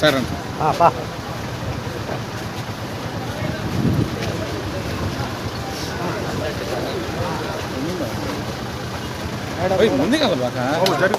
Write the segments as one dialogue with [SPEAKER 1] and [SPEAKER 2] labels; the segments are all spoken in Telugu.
[SPEAKER 1] సార్ అంట
[SPEAKER 2] పా
[SPEAKER 1] ఓయ్, ఉంది కదా బాగా జరి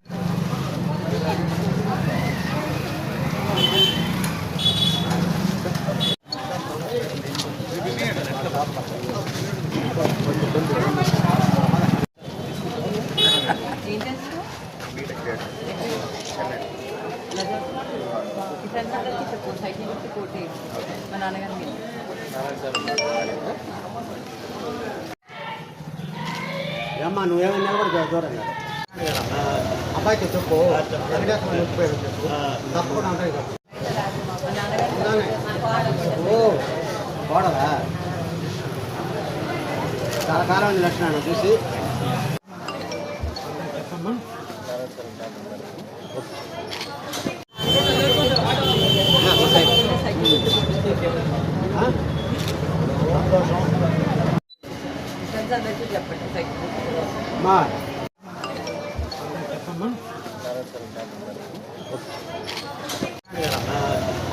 [SPEAKER 3] ఇతరులందరికీ చెప్పు సైకిల్ గుర్తు కోటి మా నాన్నగారి
[SPEAKER 2] ఏమ్మా నువ్వేమైనా నిలబడి దూరంగా అబ్బాయికి చెప్పు. వెంకటేశ్వర ముప్పిపోయాడు చెప్పు. తప్పకుండా ఉంటాయి ఓ గోడలా చాలా కాలం ఉంది లక్షణాలు చూసి.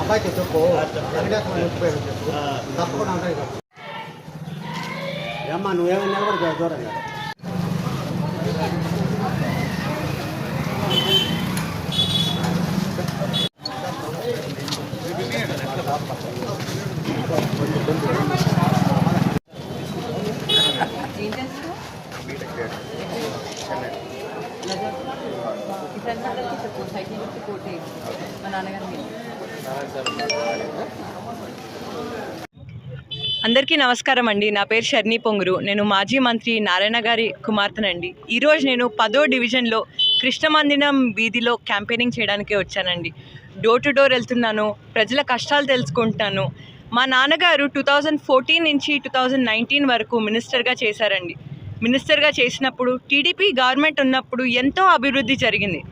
[SPEAKER 2] అబ్బాయికి చెప్పు. తప్పకుండా ఉంటాయి కదా ఏమ్మా నువ్వేమైనా నిలబడి దూరంగా
[SPEAKER 3] ఏం చేస్తావు ఇతరులందరికీ చెప్పు సైకిల్ గుర్తు కోటి మా నాన్నగారి మీద అందరికీ నమస్కారం అండి. నా పేరు షర్ణి పొంగురు. నేను మాజీ మంత్రి నారాయణ గారి కుమార్తెనండి. ఈరోజు నేను పదో డివిజన్లో కృష్ణమందిరం వీధిలో క్యాంపెయినింగ్ చేయడానికి వచ్చానండి. డోర్ టు డోర్ వెళ్తున్నాను ప్రజల కష్టాలు తెలుసుకుంటున్నాను. మా నాన్నగారు టూ థౌజండ్ ఫోర్టీన్ నుంచి టూ థౌజండ్ నైన్టీన్ వరకు మినిస్టర్గా చేశారండి. మినిస్టర్గా చేసినప్పుడు టీడీపీ గవర్నమెంట్ ఉన్నప్పుడు ఎంతో అభివృద్ధి జరిగింది.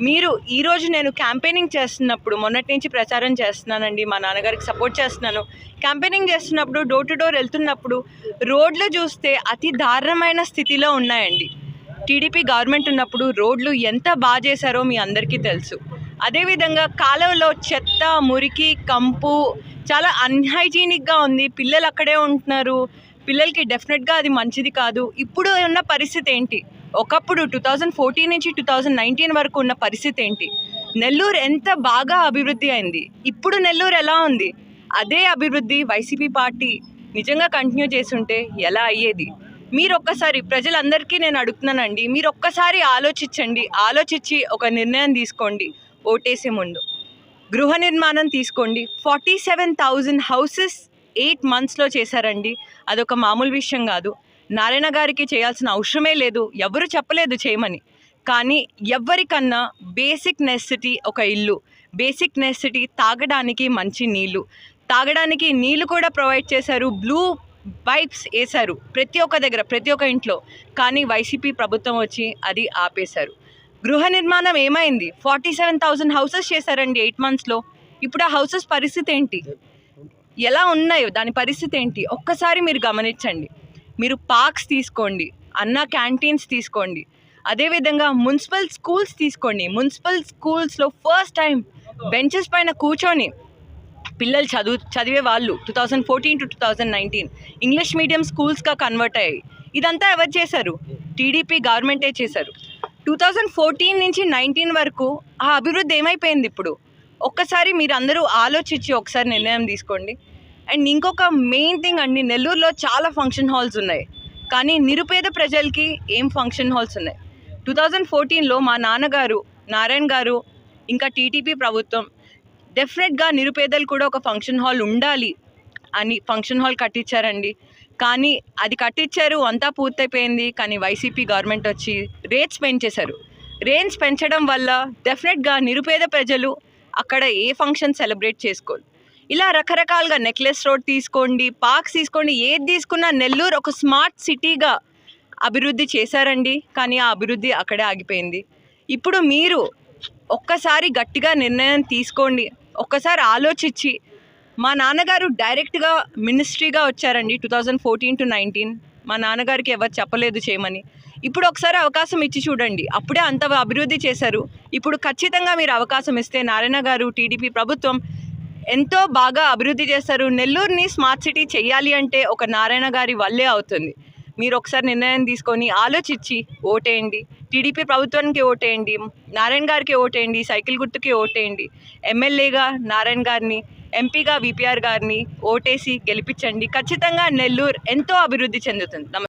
[SPEAKER 3] మీరు ఈరోజు నేను క్యాంపెయినింగ్ చేస్తున్నప్పుడు మొన్నటి నుంచి ప్రచారం చేస్తున్నానండి మా నాన్నగారికి సపోర్ట్ చేస్తున్నాను. క్యాంపెయినింగ్ చేస్తున్నప్పుడు డోర్ టు డోర్ వెళ్తున్నప్పుడు రోడ్లు చూస్తే అతి దారుణమైన స్థితిలో ఉన్నాయండి. టీడీపీ గవర్నమెంట్ ఉన్నప్పుడు రోడ్లు ఎంత బాగా చేశారో మీ అందరికీ తెలుసు. అదేవిధంగా కాలువలో చెత్త మురికి కంపు చాలా అన్హైజీనిక్గా ఉంది. పిల్లలు అక్కడే ఉంటున్నారు. పిల్లలకి డెఫినెట్గా అది మంచిది కాదు. ఇప్పుడు ఉన్న పరిస్థితి ఏంటి? ఒకప్పుడు టూ థౌజండ్ ఫోర్టీన్ నుంచి టూ థౌజండ్ నైన్టీన్ వరకు ఉన్న పరిస్థితి ఏంటి? నెల్లూరు ఎంత బాగా అభివృద్ధి అయింది? ఇప్పుడు నెల్లూరు ఎలా ఉంది? అదే అభివృద్ధి వైసీపీ పార్టీ నిజంగా కంటిన్యూ చేస్తుంటే ఎలా అయ్యేది? మీరు ఒక్కసారి ప్రజలందరికీ నేను అడుగుతున్నానండి మీరు ఒక్కసారి ఆలోచించండి ఆలోచించి ఒక నిర్ణయం తీసుకోండి ఓటేసే ముందు. గృహ నిర్మాణం తీసుకోండి forty seven thousand houses eight మంత్స్లో చేశారండి అదొక మామూలు విషయం కాదు. నారాయణ గారికి చేయాల్సిన అవసరమే లేదు. ఎవరు చెప్పలేదు చేయమని. కానీ ఎవరికన్నా బేసిక్ నెసిటీ ఒక ఇల్లు. బేసిక్ నెసిటీ తాగడానికి మంచి నీళ్ళు తాగడానికి నీళ్ళు కూడా ప్రొవైడ్ చేశారు. బ్లూ పైప్స్ వేశారు ప్రతి ఒక్క దగ్గర ప్రతి ఒక్క ఇంట్లో. కానీ వైసీపీ ప్రభుత్వం వచ్చి అది ఆపేశారు. గృహ నిర్మాణం ఏమైంది? ఫార్టీ సెవెన్ థౌసండ్ హౌసెస్ చేశారండి ఎయిట్ మంత్స్లో ఇప్పుడు ఆ హౌసెస్ పరిస్థితి ఏంటి? ఎలా ఉన్నాయో? దాని పరిస్థితి ఏంటి? ఒక్కసారి మీరు గమనించండి. మీరు పార్క్స్ తీసుకోండి అన్న క్యాంటీన్స్ తీసుకోండి. అదేవిధంగా మున్సిపల్ స్కూల్స్ తీసుకోండి. మున్సిపల్ స్కూల్స్లో ఫస్ట్ టైం బెంచెస్ పైన కూర్చొని పిల్లలు చదువు చదివే వాళ్ళు two thousand fourteen to two thousand nineteen English medium స్కూల్స్గా convert అయ్యాయి. ఇదంతా ఎవరు చేశారు? టీడీపీ గవర్నమెంటే చేశారు. టూ థౌజండ్ ఫోర్టీన్ నుంచి నైన్టీన్ వరకు ఆ అభివృద్ధి ఏమైపోయింది ఇప్పుడు? ఒక్కసారి మీరు అందరూ ఆలోచించి ఒకసారి నిర్ణయం తీసుకోండి. అండ్ ఇంకొక మెయిన్ థింగ్ అండి నెల్లూరులో చాలా ఫంక్షన్ హాల్స్ ఉన్నాయి. కానీ నిరుపేద ప్రజలకి ఏం ఫంక్షన్ హాల్స్ ఉన్నాయి? టూ థౌజండ్ ఫోర్టీన్లో మా నాన్నగారు నారాయణ గారు ఇంకా టీటీపీ ప్రభుత్వం డెఫినెట్గా నిరుపేదలు కూడా ఒక ఫంక్షన్ హాల్ ఉండాలి అని ఫంక్షన్ హాల్ కట్టించారండి కానీ అది కట్టించారు అంతా పూర్తయిపోయింది. కానీ వైసీపీ గవర్నమెంట్ వచ్చి రేట్స్ పెంచేశారు రేట్స్ పెంచడం వల్ల డెఫినెట్గా నిరుపేద ప్రజలు అక్కడ ఏ ఫంక్షన్ సెలబ్రేట్ చేసుకోరు. ఇలా రకరకాలుగా నెక్లెస్ రోడ్ తీసుకోండి పార్క్స్ తీసుకోండి ఏది తీసుకున్నా నెల్లూరు ఒక స్మార్ట్ సిటీగా అభివృద్ధి చేశారండి. కానీ ఆ అభివృద్ధి అక్కడే ఆగిపోయింది. ఇప్పుడు మీరు ఒక్కసారి గట్టిగా నిర్ణయం తీసుకోండి. ఒక్కసారి ఆలోచించి మా నాన్నగారు డైరెక్ట్గా మినిస్ట్రీగా వచ్చారండి two thousand fourteen to nineteen. మా నాన్నగారికి ఎవరు చెప్పలేదు చేయమని. ఇప్పుడు ఒకసారి అవకాశం ఇచ్చి చూడండి. అప్పుడే అంత అభివృద్ధి చేశారు. ఇప్పుడు ఖచ్చితంగా మీరు అవకాశం ఇస్తే నారాయణ గారు టీడీపీ ప్రభుత్వం ఎంతో బాగా అభివృద్ధి చేస్తారు నెల్లూరుని స్మార్ట్ సిటీ చేయాలి అంటే ఒక నారాయణ గారి వల్లే అవుతుంది. మీరు ఒకసారి నిర్ణయం తీసుకొని ఆలోచించి ఓటేయండి. టీడీపీ ప్రభుత్వానికి ఓటేయండి. నారాయణ గారికి ఓటేయండి. సైకిల్ గుర్తుకి ఓటేయండి. ఎమ్మెల్యేగా నారాయణ గారిని ఎంపీగా విపిఆర్ గారిని ఓటేసి గెలిపించండి. ఖచ్చితంగా నెల్లూరు ఎంతో అభివృద్ధి చెందుతుంది.